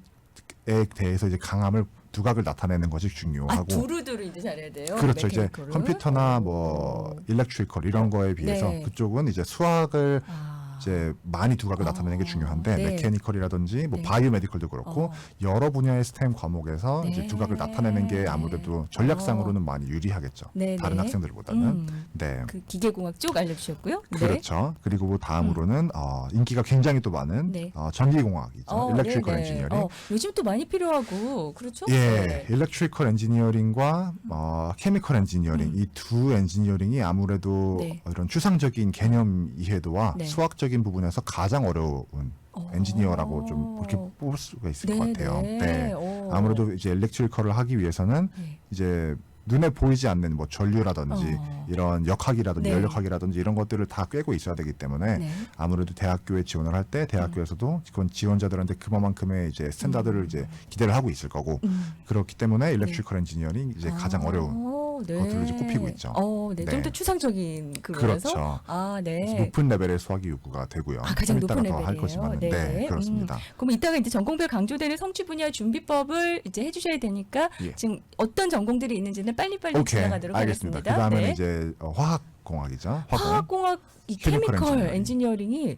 Speaker 2: 에 대해서 이제 강함을 두각을 나타내는 것이 중요하고
Speaker 1: 아, 두루두루 이제 잘해야 돼요.
Speaker 2: 그렇죠. 이제
Speaker 1: 메케니컬은?
Speaker 2: 컴퓨터나
Speaker 1: 오.
Speaker 2: 뭐 일렉트리컬 이런 거에 비해서
Speaker 1: 네.
Speaker 2: 그쪽은 이제 수학을
Speaker 1: 아.
Speaker 2: 이제 많이 두각을
Speaker 1: 어,
Speaker 2: 나타내는 게 중요한데
Speaker 1: 네.
Speaker 2: 메케니컬이라든지 뭐
Speaker 1: 네.
Speaker 2: 바이오메디컬도 그렇고
Speaker 1: 어.
Speaker 2: 여러 분야의 스템 과목에서
Speaker 1: 네.
Speaker 2: 이제 두각을 나타내는 게 아무래도 전략상으로는 많이 유리하겠죠.
Speaker 1: 네,
Speaker 2: 다른
Speaker 1: 네.
Speaker 2: 학생들보다는.
Speaker 1: 음.
Speaker 2: 네.
Speaker 1: 그 기계공학 쪽 알려주셨고요. 네.
Speaker 2: 그렇죠. 그리고 뭐 다음으로는 어, 인기가 굉장히 또 많은
Speaker 1: 네.
Speaker 2: 어, 전기공학이죠.
Speaker 1: 어,
Speaker 2: 일렉트리컬
Speaker 1: 네네.
Speaker 2: 엔지니어링.
Speaker 1: 어, 요즘 또 많이 필요하고 그렇죠?
Speaker 2: 예,
Speaker 1: 네.
Speaker 2: 일렉트리컬 엔지니어링과 어, 케미컬 엔지니어링
Speaker 1: 음.
Speaker 2: 이두 엔지니어링이 아무래도
Speaker 1: 네.
Speaker 2: 이런 추상적인 개념 이해도와
Speaker 1: 네.
Speaker 2: 수학적 인 부분에서 가장 어려운
Speaker 1: 어.
Speaker 2: 엔지니어라고 좀 그렇게 뽑을 수가 있을 것 같아요.
Speaker 1: 네네.
Speaker 2: 네.
Speaker 1: 어.
Speaker 2: 아무래도 이제 일렉트리컬을 하기 위해서는
Speaker 1: 네.
Speaker 2: 이제 눈에 보이지 않는 뭐 전류라든지
Speaker 1: 어.
Speaker 2: 이런 역학이라든지
Speaker 1: 네.
Speaker 2: 연력학이라든지 이런 것들을 다 꿰고 있어야 되기 때문에
Speaker 1: 네.
Speaker 2: 아무래도 대학교에 지원을 할 때 대학교에서도 그건 지원자들한테 그만큼의 이제 스탠다드를
Speaker 1: 음.
Speaker 2: 이제 기대를 하고 있을 거고
Speaker 1: 음.
Speaker 2: 그렇기 때문에 일렉트리컬 엔지니어링 이제 가장
Speaker 1: 아,
Speaker 2: 어려운
Speaker 1: 네.
Speaker 2: 것들을 이제 꼽히고 있죠.
Speaker 1: 어, 네. 좀
Speaker 2: 네.
Speaker 1: 더 추상적인 그거라서.
Speaker 2: 그렇죠.
Speaker 1: 아, 네.
Speaker 2: 높은 레벨의 수학이 요구가 되고요.
Speaker 1: 아, 가장 높은
Speaker 2: 더할
Speaker 1: 레벨이에요.
Speaker 2: 거지만
Speaker 1: 네.
Speaker 2: 네, 그렇습니다.
Speaker 1: 그럼 이따가 이제 전공별 강조되는 성취 분야 준비법을 이제 해주셔야 되니까
Speaker 2: 예.
Speaker 1: 지금 어떤 전공들이 있는지는 빨리빨리
Speaker 2: 오케이,
Speaker 1: 지나가도록
Speaker 2: 알겠습니다.
Speaker 1: 하겠습니다.
Speaker 2: 그 다음에
Speaker 1: 네.
Speaker 2: 이제 어, 화학 공학이죠. 화공.
Speaker 1: 화학 공학 이
Speaker 2: 케미컬
Speaker 1: 케미컬
Speaker 2: 엔지니어링.
Speaker 1: 엔지니어링이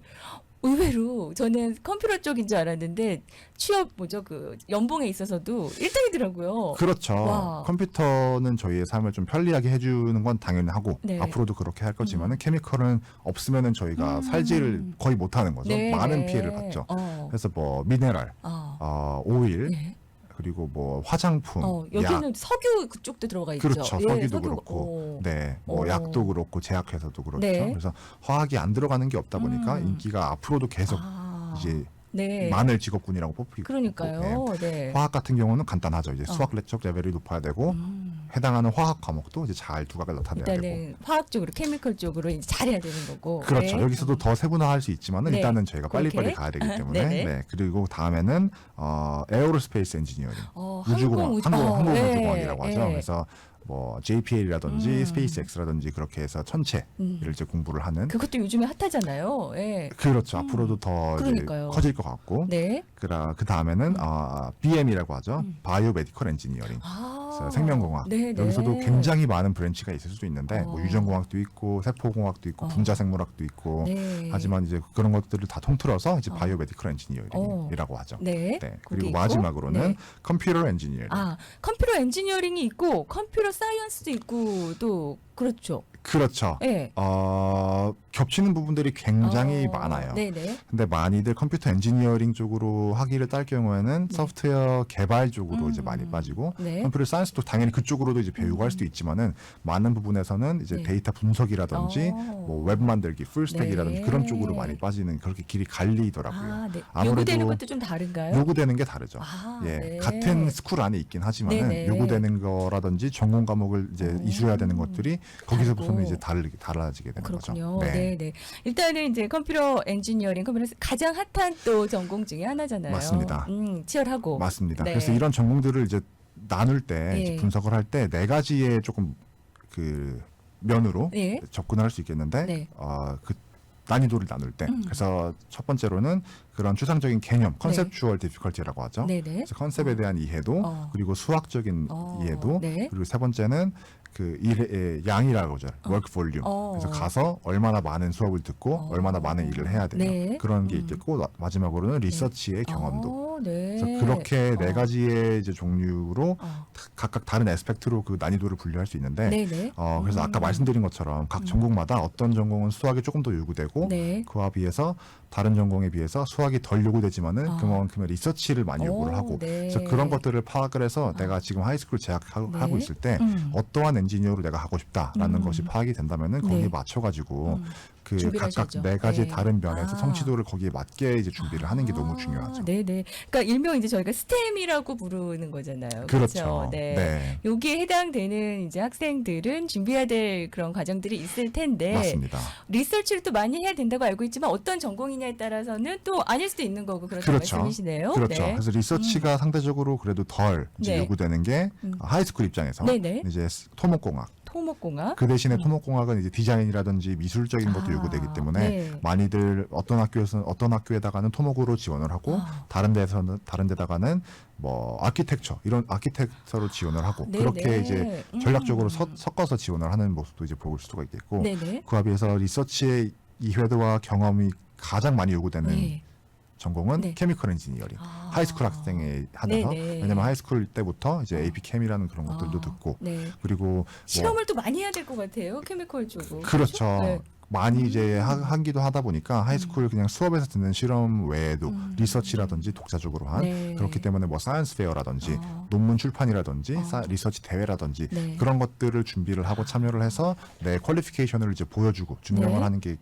Speaker 1: 의외로 저는 컴퓨터 쪽인 줄 알았는데 취업 뭐죠 그 연봉에 있어서도 1등이더라고요.
Speaker 2: 그렇죠.
Speaker 1: 와.
Speaker 2: 컴퓨터는 저희의 삶을 좀 편리하게 해주는 건 당연히 하고
Speaker 1: 네.
Speaker 2: 앞으로도 그렇게 할 거지만은 케미컬은 없으면은 저희가
Speaker 1: 음.
Speaker 2: 살지를 거의 못하는 거죠.
Speaker 1: 네,
Speaker 2: 많은
Speaker 1: 네.
Speaker 2: 피해를 받죠.
Speaker 1: 어.
Speaker 2: 그래서 뭐 미네랄,
Speaker 1: 아.
Speaker 2: 어, 오일,
Speaker 1: 예.
Speaker 2: 그리고 뭐 화장품,
Speaker 1: 어,
Speaker 2: 약,
Speaker 1: 여기는 석유 그쪽도 들어가 있죠.
Speaker 2: 그렇죠.
Speaker 1: 예,
Speaker 2: 석유도
Speaker 1: 석유-
Speaker 2: 그렇고,
Speaker 1: 어.
Speaker 2: 네, 뭐
Speaker 1: 어.
Speaker 2: 약도 그렇고 제약회사도 그렇죠.
Speaker 1: 네.
Speaker 2: 그래서 화학이 안 들어가는 게 없다 보니까
Speaker 1: 음.
Speaker 2: 인기가 앞으로도 계속
Speaker 1: 아.
Speaker 2: 이제
Speaker 1: 네.
Speaker 2: 많을 직업군이라고 뽑히고
Speaker 1: 그러니까요. 네.
Speaker 2: 화학 같은 경우는 간단하죠. 이제
Speaker 1: 어.
Speaker 2: 수학 레적 레벨이 높아야 되고
Speaker 1: 음.
Speaker 2: 해당하는 화학 과목도 이제 잘 두각을 나타내야 되고.
Speaker 1: 일단은 화학 쪽으로 케미컬 쪽으로 이제 잘해야 되는 거고.
Speaker 2: 그렇죠.
Speaker 1: 네.
Speaker 2: 여기서도 더 세분화할 수 있지만은
Speaker 1: 네.
Speaker 2: 일단은 저희가 빨리빨리. 가야 되기 때문에
Speaker 1: 네네.
Speaker 2: 네. 그리고 다음에는 어 에어로스페이스 엔지니어링
Speaker 1: 어,
Speaker 2: 우주공학
Speaker 1: 항공, 우주-
Speaker 2: 항공
Speaker 1: 어,
Speaker 2: 항공우주공학이라고
Speaker 1: 예,
Speaker 2: 하죠.
Speaker 1: 예.
Speaker 2: 그래서 뭐 JPL이라든지
Speaker 1: 음.
Speaker 2: 스페이스X라든지 그렇게 해서 천체를
Speaker 1: 음.
Speaker 2: 이제 공부를 하는
Speaker 1: 그것도 요즘에 핫하잖아요. 예.
Speaker 2: 그렇죠.
Speaker 1: 음.
Speaker 2: 앞으로도 더 이제
Speaker 1: 그러니까요.
Speaker 2: 커질 것 같고
Speaker 1: 네.
Speaker 2: 그라 그 다음에는 어, BM이라고 하죠.
Speaker 1: 음.
Speaker 2: 바이오 메디컬 엔지니어링.
Speaker 1: 아.
Speaker 2: 그래서 생명공학
Speaker 1: 네, 네.
Speaker 2: 여기서도 굉장히 많은 브랜치가 있을 수도 있는데 뭐
Speaker 1: 어.
Speaker 2: 유전공학도 있고 세포공학도 있고
Speaker 1: 어.
Speaker 2: 분자생물학도 있고
Speaker 1: 네.
Speaker 2: 하지만 이제 그런 것들을 다 통틀어서 이제
Speaker 1: 어.
Speaker 2: 바이오 메디컬 엔지니어링이라고 하죠.
Speaker 1: 네.
Speaker 2: 네. 그리고. 마지막으로는
Speaker 1: 네.
Speaker 2: 컴퓨터 엔지니어링.
Speaker 1: 아, 컴퓨터 엔지니어링이 있고 컴퓨터 사이언스도 있고 또 그렇죠.
Speaker 2: 그렇죠.
Speaker 1: 예.
Speaker 2: 어, 겹치는 부분들이 굉장히
Speaker 1: 어,
Speaker 2: 많아요.
Speaker 1: 네네.
Speaker 2: 근데 많이들 컴퓨터 엔지니어링 쪽으로 하기를 딸 경우에는
Speaker 1: 네.
Speaker 2: 소프트웨어 개발 쪽으로
Speaker 1: 음.
Speaker 2: 이제 많이 빠지고
Speaker 1: 네.
Speaker 2: 컴퓨터 사이언스도 당연히 그쪽으로도 이제 배우고 할 수도 있지만은 많은 부분에서는 이제
Speaker 1: 네.
Speaker 2: 데이터 분석이라든지
Speaker 1: 어.
Speaker 2: 뭐웹 만들기, 풀스택이라든지
Speaker 1: 네.
Speaker 2: 그런 쪽으로 많이 빠지는 그렇게 길이 갈리더라고요.
Speaker 1: 아, 네. 요구되는 것도 좀 다른가요?
Speaker 2: 요구되는 게 다르죠.
Speaker 1: 아,
Speaker 2: 예,
Speaker 1: 네.
Speaker 2: 같은 스쿨 안에 있긴 하지만은
Speaker 1: 네네.
Speaker 2: 요구되는 거라든지 전공 과목을 이제
Speaker 1: 오.
Speaker 2: 이수해야 되는 것들이 거기서부터 는
Speaker 1: 다르고.
Speaker 2: 이제 다르게 달라지게 되는
Speaker 1: 그렇군요.
Speaker 2: 거죠.
Speaker 1: 네. 네, 일단은 이제 컴퓨터 엔지니어링, 컴퓨터 가장 핫한 또 전공 중에 하나잖아요.
Speaker 2: 맞습니다.
Speaker 1: 음, 치열하고.
Speaker 2: 맞습니다.
Speaker 1: 네.
Speaker 2: 그래서 이런 전공들을 이제 나눌 때 이제
Speaker 1: 예.
Speaker 2: 분석을 할 때 네 가지의 조금 그 면으로
Speaker 1: 네.
Speaker 2: 접근할 수 있겠는데
Speaker 1: 네.
Speaker 2: 어, 그 난이도를 나눌 때
Speaker 1: 음.
Speaker 2: 그래서 첫 번째로는 그런 추상적인 개념 컨셉추얼 디피컬티라고 하죠.
Speaker 1: 네, 네.
Speaker 2: 그래서 컨셉에 대한 이해도
Speaker 1: 어.
Speaker 2: 그리고 수학적인
Speaker 1: 어,
Speaker 2: 이해도
Speaker 1: 네.
Speaker 2: 그리고 세 번째는 그 일의 양이라고 하죠. work volume.
Speaker 1: 어.
Speaker 2: 그래서 가서 얼마나 많은 수업을 듣고
Speaker 1: 어.
Speaker 2: 얼마나 많은 일을 해야 되냐
Speaker 1: 네.
Speaker 2: 그런 게
Speaker 1: 음.
Speaker 2: 있겠고 나- 마지막으로는 리서치의 경험도.
Speaker 1: 어, 네.
Speaker 2: 그래서 그렇게 네
Speaker 1: 어.
Speaker 2: 가지의 이제 종류로
Speaker 1: 어.
Speaker 2: 각각 다른 에스펙트로 그 난이도를 분류할 수 있는데
Speaker 1: 네, 네.
Speaker 2: 어 그래서 아까
Speaker 1: 음.
Speaker 2: 말씀드린 것처럼 각 전공마다 어떤 전공은 수학이 조금 더 요구되고
Speaker 1: 네.
Speaker 2: 그와 비해서 다른 전공에 비해서 수학이 덜 요구되지만은
Speaker 1: 아.
Speaker 2: 그만큼의 리서치를 많이 요구를
Speaker 1: 오,
Speaker 2: 하고
Speaker 1: 네.
Speaker 2: 그래서 그런 것들을 파악을 해서
Speaker 1: 아.
Speaker 2: 내가 지금 하이스쿨 재학하고
Speaker 1: 네.
Speaker 2: 하고 있을 때
Speaker 1: 음.
Speaker 2: 어떠한 엔지니어로 내가 하고 싶다라는
Speaker 1: 음.
Speaker 2: 것이 파악이 된다면은 거기에
Speaker 1: 네.
Speaker 2: 맞춰 가지고
Speaker 1: 음.
Speaker 2: 그
Speaker 1: 준비를
Speaker 2: 각각
Speaker 1: 하셔야죠.
Speaker 2: 네 가지
Speaker 1: 네.
Speaker 2: 다른 면에서
Speaker 1: 아.
Speaker 2: 성취도를 거기에 맞게 이제 준비를 하는 게 너무 중요하죠.
Speaker 1: 아, 네네. 그러니까 일명 이제 저희가 스템이라고 부르는 거잖아요.
Speaker 2: 그렇죠.
Speaker 1: 네.
Speaker 2: 네.
Speaker 1: 여기에 해당되는 이제 학생들은 준비해야 될 그런 과정들이 있을 텐데
Speaker 2: 맞습니다.
Speaker 1: 리서치를 또 많이 해야 된다고 알고 있지만 어떤 전공이냐에 따라서는 또 아닐 수도 있는 거고
Speaker 2: 그렇죠.
Speaker 1: 말씀이시네요.
Speaker 2: 그렇죠.
Speaker 1: 네.
Speaker 2: 그래서 리서치가 상대적으로 그래도 덜 이제
Speaker 1: 네.
Speaker 2: 요구되는 게
Speaker 1: 음.
Speaker 2: 하이스쿨 입장에서
Speaker 1: 네네.
Speaker 2: 이제 토목공학.
Speaker 1: 토목공학.
Speaker 2: 그 대신에
Speaker 1: 음.
Speaker 2: 토목공학은 이제 디자인이라든지 미술적인 것도
Speaker 1: 아,
Speaker 2: 요구되기 때문에
Speaker 1: 네.
Speaker 2: 많이들 어떤 학교에서는 어떤 학교에다가는 토목으로 지원을 하고
Speaker 1: 아.
Speaker 2: 다른 데서는 다른 데다가는 뭐 아키텍처 이런 아키텍처로 지원을 하고
Speaker 1: 네네.
Speaker 2: 그렇게 이제
Speaker 1: 음.
Speaker 2: 전략적으로 서- 섞어서 지원을 하는 모습도 이제 볼 수가 있겠고
Speaker 1: 네네.
Speaker 2: 그와 비해서 리서치의 이해도와 경험이 가장 많이 요구되는
Speaker 1: 네.
Speaker 2: 전공은
Speaker 1: 네.
Speaker 2: 케미컬 엔지니어링.
Speaker 1: 아.
Speaker 2: 하이스쿨 학생에 한해서
Speaker 1: 네네.
Speaker 2: 왜냐면 하이스쿨 때부터 이제 AP 캠이라는 그런 것들도
Speaker 1: 아,
Speaker 2: 듣고
Speaker 1: 네.
Speaker 2: 그리고 뭐
Speaker 1: 실험을 또 많이 해야 될 것 같아요. 케미컬 쪽으로.
Speaker 2: 그렇죠.
Speaker 1: 네.
Speaker 2: 많이 이제 하,
Speaker 1: 음.
Speaker 2: 하기도 하다 보니까 하이스쿨 그냥 수업에서 듣는 실험 외에도
Speaker 1: 음.
Speaker 2: 리서치라든지 독자적으로 한
Speaker 1: 네.
Speaker 2: 그렇기 때문에 뭐 사이언스 페어라든지
Speaker 1: 어.
Speaker 2: 논문 출판이라든지
Speaker 1: 어.
Speaker 2: 사- 리서치 대회라든지
Speaker 1: 네.
Speaker 2: 그런 것들을 준비를 하고 참여를 해서 내 퀄리피케이션을 이제 보여주고 증명을
Speaker 1: 네.
Speaker 2: 하는 게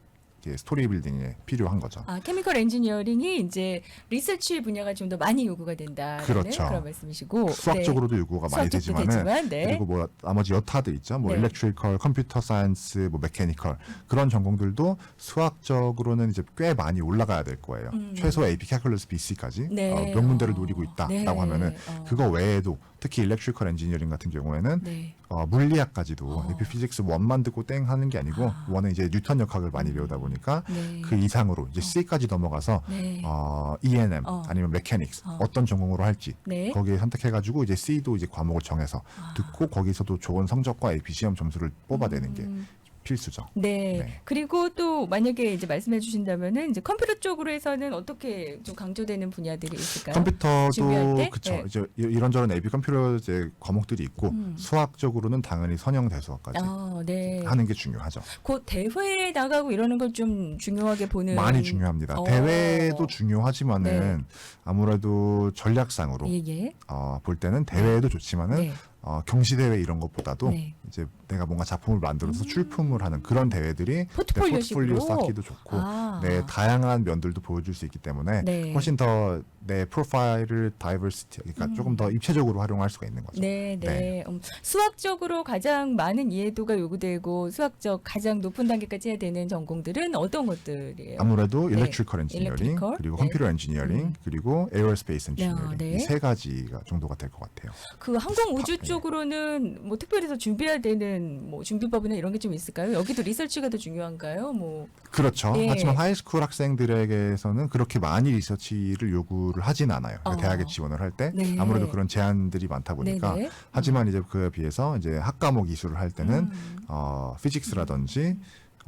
Speaker 2: 스토리 빌딩에 필요한 거죠.
Speaker 1: 아, 케미컬 엔지니어링이 이제 리서치 분야가 좀 더 많이 요구가 된다.
Speaker 2: 그렇죠.
Speaker 1: 그런 말씀이시고.
Speaker 2: 수학적으로도 요구가 많이 되지만은
Speaker 1: 되지만, 네.
Speaker 2: 그리고 뭐 나머지 여타들 있죠. 뭐
Speaker 1: 네.
Speaker 2: 일렉트리컬, 컴퓨터 사이언스, 뭐 메케니컬 그런 전공들도 수학적으로는 이제 꽤 많이 올라가야 될 거예요.
Speaker 1: 음.
Speaker 2: 최소 AP 캘큘러스 BC까지
Speaker 1: 네.
Speaker 2: 어, 명문대를
Speaker 1: 어.
Speaker 2: 노리고 있다라고
Speaker 1: 네.
Speaker 2: 하면은
Speaker 1: 어.
Speaker 2: 그거 외에도 특히 일렉트리컬 엔지니어링 같은 경우에는
Speaker 1: 네.
Speaker 2: 어, 물리학까지도
Speaker 1: 어.
Speaker 2: AP 피직스 원만 듣고 땡 하는 게 아니고
Speaker 1: 아.
Speaker 2: 원은 이제 뉴턴 역학을 많이 배우다 보니까
Speaker 1: 네.
Speaker 2: 그 이상으로 이제 C까지 넘어가서
Speaker 1: 네.
Speaker 2: 어, E&M
Speaker 1: 어.
Speaker 2: 아니면 메케닉스
Speaker 1: 어.
Speaker 2: 어. 떤 전공으로 할지
Speaker 1: 네.
Speaker 2: 거기에 선택해가지고 이제 C도 이제 과목을 정해서
Speaker 1: 아.
Speaker 2: 듣고 거기서도 좋은 성적과 AP 시험 점수를 뽑아내는 게
Speaker 1: 음.
Speaker 2: 필수죠.
Speaker 1: 네.
Speaker 2: 네.
Speaker 1: 그리고 또 만약에 이제 말씀해 주신다면은 이제 컴퓨터 쪽으로 해서는 어떻게 좀 강조되는 분야들이 있을까요?
Speaker 2: 컴퓨터도
Speaker 1: 때?
Speaker 2: 그쵸
Speaker 1: 네.
Speaker 2: 이제 이- 이런저런 AP 컴퓨터 이제 과목들이 있고
Speaker 1: 음.
Speaker 2: 수학적으로는 당연히 선형 대 수학까지
Speaker 1: 아, 네.
Speaker 2: 하는 게 중요하죠.
Speaker 1: 곧 대회에 나가고 이러는 걸 좀 중요하게 보는
Speaker 2: 많이 중요합니다.
Speaker 1: 어.
Speaker 2: 대회도 중요하지만은
Speaker 1: 네.
Speaker 2: 아무래도 전략상으로
Speaker 1: 예, 예.
Speaker 2: 어, 볼 때는 대회도 좋지만은
Speaker 1: 네.
Speaker 2: 어, 경시 대회 이런 것보다도
Speaker 1: 네.
Speaker 2: 이제 내가 뭔가 작품을 만들어서 출품을 하는 그런 대회들이
Speaker 1: 포트폴리오
Speaker 2: 쌓기도 좋고
Speaker 1: 아.
Speaker 2: 내 다양한 면들도 보여줄 수 있기 때문에
Speaker 1: 네.
Speaker 2: 훨씬 더 내 프로파일을 다이버시티 그러니까
Speaker 1: 음.
Speaker 2: 조금 더 입체적으로 활용할 수가 있는 거죠.
Speaker 1: 네, 네.
Speaker 2: 네.
Speaker 1: 음, 수학적으로 가장 많은 이해도가 요구되고 수학적 가장 높은 단계까지 해야 되는 전공들은 어떤 것들이에요?
Speaker 2: 아무래도
Speaker 1: 네.
Speaker 2: 일렉트리컬 엔지니어링 그리고
Speaker 1: 네.
Speaker 2: 컴퓨터 엔지니어링
Speaker 1: 음.
Speaker 2: 그리고 에어스페이스
Speaker 1: 네,
Speaker 2: 엔지니어링
Speaker 1: 네.
Speaker 2: 이세 가지가 정도가 될 것 같아요.
Speaker 1: 그 항공 우주
Speaker 2: 네.
Speaker 1: 쪽으로는 뭐 특별히 더 준비해야 되는 뭐 준비법이나 이런 게 좀 있을까요? 여기도 리서치가 더 중요한가요? 뭐
Speaker 2: 그렇죠.
Speaker 1: 예.
Speaker 2: 하지만 하이스쿨 학생들에게서는 그렇게 많이 리서치를 요구 를 하진 않아요. 그러니까
Speaker 1: 어.
Speaker 2: 대학에 지원을 할 때
Speaker 1: 네.
Speaker 2: 아무래도 그런 제한들이 많다 보니까
Speaker 1: 네네.
Speaker 2: 하지만 이제 그에 비해서 이제 학과목 이수를 할 때는
Speaker 1: 음.
Speaker 2: 어, 피직스라든지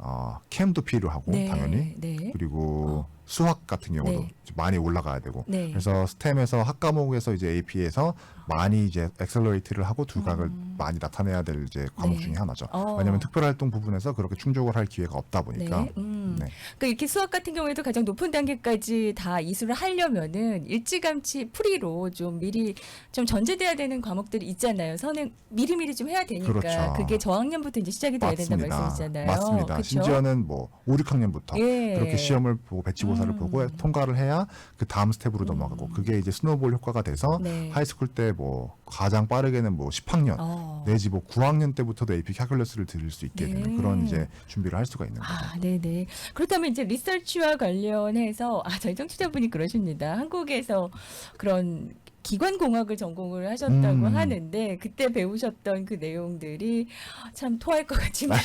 Speaker 2: 어, 캠도 필요하고
Speaker 1: 네,
Speaker 2: 당연히
Speaker 1: 네.
Speaker 2: 그리고 수학 같은 경우도
Speaker 1: 네.
Speaker 2: 좀 많이 올라가야 되고
Speaker 1: 네.
Speaker 2: 그래서 스템에서 학과목에서 이제 AP에서 많이 이제 엑셀러레이트를 하고 두각을
Speaker 1: 음.
Speaker 2: 많이 나타내야 될 이제 과목
Speaker 1: 네.
Speaker 2: 중에 하나죠.
Speaker 1: 어.
Speaker 2: 왜냐하면 특별활동 부분에서 그렇게 충족을 할 기회가 없다 보니까
Speaker 1: 네. 음.
Speaker 2: 네.
Speaker 1: 그러니까 이렇게 수학 같은 경우에도 가장 높은 단계까지 다 이수를 하려면은 일찌감치 프리로 좀 미리 좀 전제돼야 되는 과목들이 있잖아요. 선행 미리미리 좀 해야 되니까
Speaker 2: 그렇죠.
Speaker 1: 게 저학년부터 이제 시작이 돼야
Speaker 2: 맞습니다.
Speaker 1: 말씀이잖아요.
Speaker 2: 맞습니다.
Speaker 1: 그쵸?
Speaker 2: 심지어는 뭐 5, 6학년부터
Speaker 1: 예.
Speaker 2: 그렇게 시험을 보고 배치고사를
Speaker 1: 음.
Speaker 2: 보고 통과를 해야 그 다음 스텝으로 넘어가고 그게 이제 스노볼 효과가 돼서
Speaker 1: 네.
Speaker 2: 하이스쿨 때뭐 가장 빠르게는 뭐 10학년
Speaker 1: 어.
Speaker 2: 내지 뭐 9학년 때부터도 AP 캘큘러스를 들을 수 있게
Speaker 1: 네.
Speaker 2: 되는 그런 이제 준비를 할 수가 있는 거죠.
Speaker 1: 아, 네네. 그렇다면 이제 리서치와 관련해서 아, 저희 청취자분이 그러십니다. 한국에서 그런 기관공학을 전공을 하셨다고
Speaker 2: 음.
Speaker 1: 하는데 그때 배우셨던 그 내용들이 참 토할 것 같지만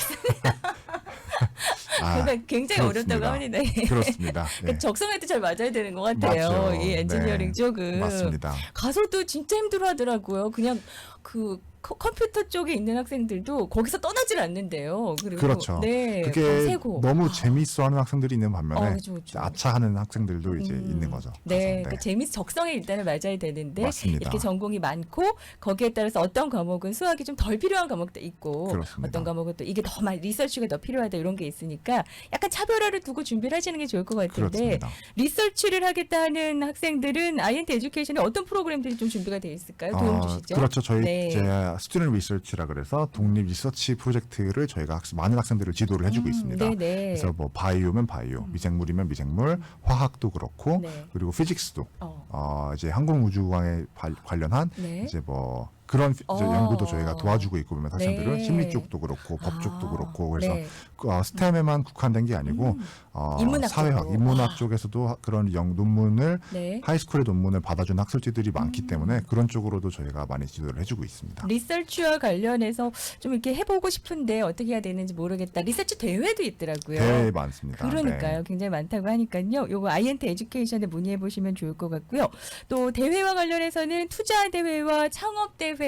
Speaker 2: 아,
Speaker 1: 그러니까 굉장히
Speaker 2: 그렇습니다.
Speaker 1: 어렵다고 합니다. 예.
Speaker 2: 그렇습니다. 예.
Speaker 1: 그 적성에도 잘 맞아야 되는 것 같아요.
Speaker 2: 맞죠.
Speaker 1: 이 엔지니어링
Speaker 2: 네.
Speaker 1: 쪽은
Speaker 2: 맞습니다.
Speaker 1: 가서도 진짜 힘들어하더라고요. 그냥 그 커- 컴퓨터 쪽에 있는 학생들도 거기서 떠나질 않는데요. 그리고
Speaker 2: 그렇죠.
Speaker 1: 네,
Speaker 2: 그게
Speaker 1: 세고
Speaker 2: 너무 재밌어하는 학생들이 있는 반면에
Speaker 1: 어, 그렇죠, 그렇죠.
Speaker 2: 아차하는 학생들도 이제
Speaker 1: 음.
Speaker 2: 있는 거죠.
Speaker 1: 네,
Speaker 2: 가서.
Speaker 1: 그러니까 재밌 적성에 일단은 맞아야 되는데
Speaker 2: 맞습니다.
Speaker 1: 이렇게 전공이 많고 거기에 따라서 어떤 과목은 수학이 좀 덜 필요한 과목도 있고
Speaker 2: 그렇습니다.
Speaker 1: 어떤 과목은 또 이게 더 많이 리서치가 더 필요하다 이런 게 있으니까 약간 차별화를 두고 준비를 하시는 게 좋을 것 같은데
Speaker 2: 그렇습니다.
Speaker 1: 리서치를 하겠다는 학생들은 INT 에듀케이션에 어떤 프로그램들이 좀 준비가 돼 있을까요? 도움
Speaker 2: 어,
Speaker 1: 주시죠.
Speaker 2: 그렇죠. 저희
Speaker 1: 네.
Speaker 2: 이제 스튜던트 리서치라 그래서 독립 리서치 프로젝트를 저희가 학생, 많은 학생들을 지도를 해주고
Speaker 1: 음,
Speaker 2: 있습니다.
Speaker 1: 네네.
Speaker 2: 그래서 뭐 바이오면 바이오, 미생물이면 미생물, 화학도 그렇고
Speaker 1: 네.
Speaker 2: 그리고 피직스도
Speaker 1: 어,
Speaker 2: 어, 이제 항공우주망에 관- 관련한
Speaker 1: 네.
Speaker 2: 이제 뭐 그런
Speaker 1: 어.
Speaker 2: 연구도 저희가 도와주고 있고 그러면 학생들을
Speaker 1: 네.
Speaker 2: 심리 쪽도 그렇고 법 쪽도
Speaker 1: 아,
Speaker 2: 그렇고 그래서
Speaker 1: 네.
Speaker 2: 그, 어, 스템에만 국한된 게 아니고
Speaker 1: 음.
Speaker 2: 어,
Speaker 1: 인문학
Speaker 2: 사회학,
Speaker 1: 쪽도.
Speaker 2: 인문학
Speaker 1: 와.
Speaker 2: 쪽에서도 하- 그런 영 논문을
Speaker 1: 네.
Speaker 2: 하이스쿨의 논문을 받아준 학술지들이 많기
Speaker 1: 음.
Speaker 2: 때문에 그런 쪽으로도 저희가 많이 지도를 해주고 있습니다.
Speaker 1: 리서치와 관련해서 좀 이렇게 해보고 싶은데 어떻게 해야 되는지 모르겠다. 리서치 대회도 있더라고요.
Speaker 2: 대회 많습니다.
Speaker 1: 그러니까요.
Speaker 2: 네.
Speaker 1: 굉장히 많다고 하니까요. 요거 INT 에듀케이션에 문의해 보시면 좋을 것 같고요. 또 대회와 관련해서는 투자 대회와 창업 대회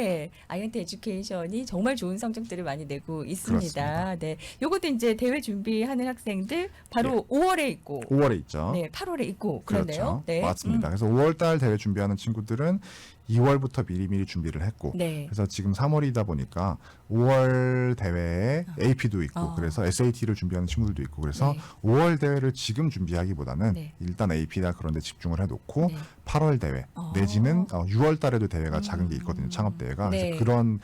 Speaker 1: INT 에듀케이션이 정말 좋은 성적들을 많이 내고 있습니다.
Speaker 2: 그렇습니다.
Speaker 1: 네. 요것도 이제 대회 준비하는 학생들 바로 5월에 있고
Speaker 2: 5월에 있죠.
Speaker 1: 네, 8월에 있고 그러네요.
Speaker 2: 예. 그렇죠.
Speaker 1: 네.
Speaker 2: 맞습니다. 그래서 5월달 대회 준비하는 친구들은 2월부터 미리미리 준비를 했고
Speaker 1: 음. 네.
Speaker 2: 그래서 지금 3월이다 보니까 5월 대회에 AP도 있고
Speaker 1: 어.
Speaker 2: 그래서 SAT를 준비하는 친구들도 있고 그래서
Speaker 1: 네.
Speaker 2: 5월 대회를 지금 준비하기보다는
Speaker 1: 네.
Speaker 2: 일단 AP나 그런 데 집중을 해놓고
Speaker 1: 네.
Speaker 2: 8월 대회
Speaker 1: 어.
Speaker 2: 내지는 어, 6월 달에도 대회가 작은 게 있거든요. 창업 대회가
Speaker 1: 네.
Speaker 2: 그래서 그런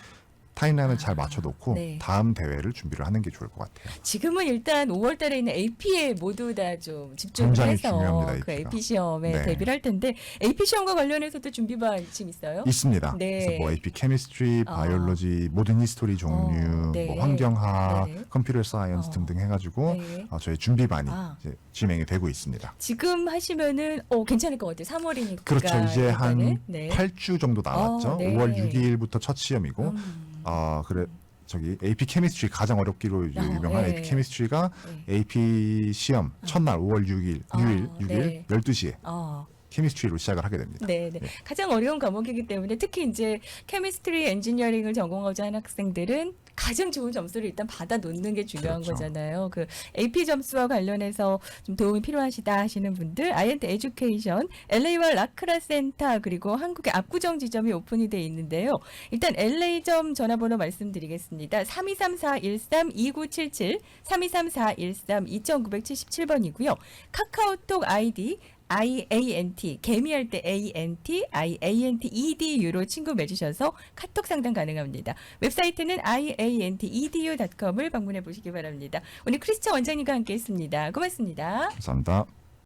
Speaker 2: 타임라인을 잘 맞춰놓고
Speaker 1: 네.
Speaker 2: 다음 대회를 준비를 하는 게 좋을 것 같아요.
Speaker 1: 지금은 일단 5월 달에 있는 AP에 모두 다좀 집중을
Speaker 2: 굉장히
Speaker 1: 해서
Speaker 2: 중요합니다,
Speaker 1: 그
Speaker 2: AP 가.
Speaker 1: AP 시험에
Speaker 2: 네.
Speaker 1: 대비를 할 텐데 AP 시험과 관련해서도 준비반 지금 있어요?
Speaker 2: 있습니다.
Speaker 1: 네.
Speaker 2: 그래서 뭐 AP 케미스트리,
Speaker 1: 어.
Speaker 2: 바이올로지, 모든 히스토리 종류,
Speaker 1: 어, 네.
Speaker 2: 뭐 환경학,
Speaker 1: 네.
Speaker 2: 컴퓨터 사이언스
Speaker 1: 어.
Speaker 2: 등등 해가지고
Speaker 1: 네.
Speaker 2: 어, 저희 준비반이
Speaker 1: 아.
Speaker 2: 이제 진행이 되고 있습니다.
Speaker 1: 지금 하시면은 어 괜찮을 것 같아요. 3월이니까.
Speaker 2: 그렇죠. 이제 한
Speaker 1: 네.
Speaker 2: 8주 정도 남았죠.
Speaker 1: 어, 네.
Speaker 2: 5월 6일부터 첫 시험이고,
Speaker 1: 음.
Speaker 2: 아 그래 저기 AP 케미스트리 가장 어렵기로 이제
Speaker 1: 어,
Speaker 2: 유명한
Speaker 1: 네.
Speaker 2: AP 케미스트리가
Speaker 1: 네.
Speaker 2: AP 시험 첫날 5월 6일,
Speaker 1: 어,
Speaker 2: 6일, 6일
Speaker 1: 네.
Speaker 2: 12시에
Speaker 1: 어.
Speaker 2: 케미스트리로 시작을 하게 됩니다.
Speaker 1: 네, 네.
Speaker 2: 네.
Speaker 1: 가장 어려운 과목이기 때문에 특히 이제 케미스트리 엔지니어링을 전공하고자 하는 학생들은 가장 좋은 점수를 일단 받아 놓는 게 중요한
Speaker 2: 그렇죠.
Speaker 1: 거잖아요. 그 AP 점수와 관련해서 좀 도움이 필요하시다 하시는 분들 아이엔트 에듀케이션, LA와 라크라 센터 그리고 한국의 압구정 지점이 오픈이 돼 있는데요. 일단 LA점 전화번호 말씀드리겠습니다. 3234-132977, 3234-13-2977번이고요. 카카오톡 아이디 IANT 개미할 때 ANT IANT EDU로 친구 맺으셔서 카톡 상담 가능합니다. 웹사이트는 iantedu.com을 방문해 보시기 바랍니다. 오늘 크리스천 원장님과 함께 했습니다. 고맙습니다.
Speaker 2: 감사합니다.